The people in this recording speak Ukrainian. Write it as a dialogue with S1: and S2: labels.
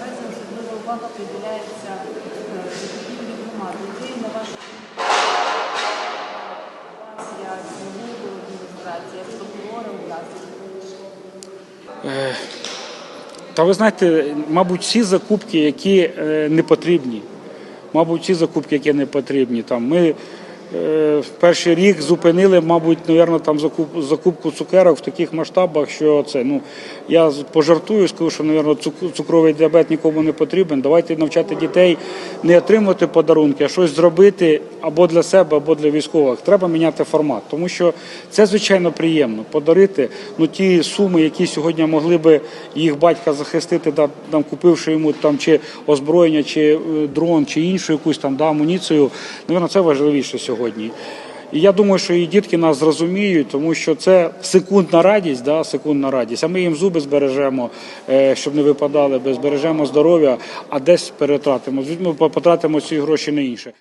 S1: разів особлива увага приділяється е, закупівлі громади. Які на ваш вас як голову адміністрації, як прокурора власне?
S2: Та ви знаєте, мабуть, всі закупки, які е, не потрібні. Мабуть, всі закупки, які не потрібні. Там ми е, в перший рік зупинили, мабуть, навірно, там закуп, закупку цукерок в таких масштабах, що це. Ну я пожартую, скажу, що навірно, цук- цукровий діабет нікому не потрібен. Давайте навчати дітей не отримувати подарунки, а щось зробити або для себе, або для військових. Треба міняти формат, тому що це звичайно приємно подарити ну ті суми, які сьогодні могли би їх батька захистити, да, там купивши йому там чи озброєння, чи е, дрон, чи іншу якусь там да, амуніцію. Навірно, це важливіше сьогодні. І я думаю, що і дітки нас зрозуміють, тому що це секундна радість, да, секундна радість. А ми їм зуби збережемо, е, щоб не випадали, бо збережемо здоров'я, а десь перетратимо. Ми потратимо ці гроші на інше.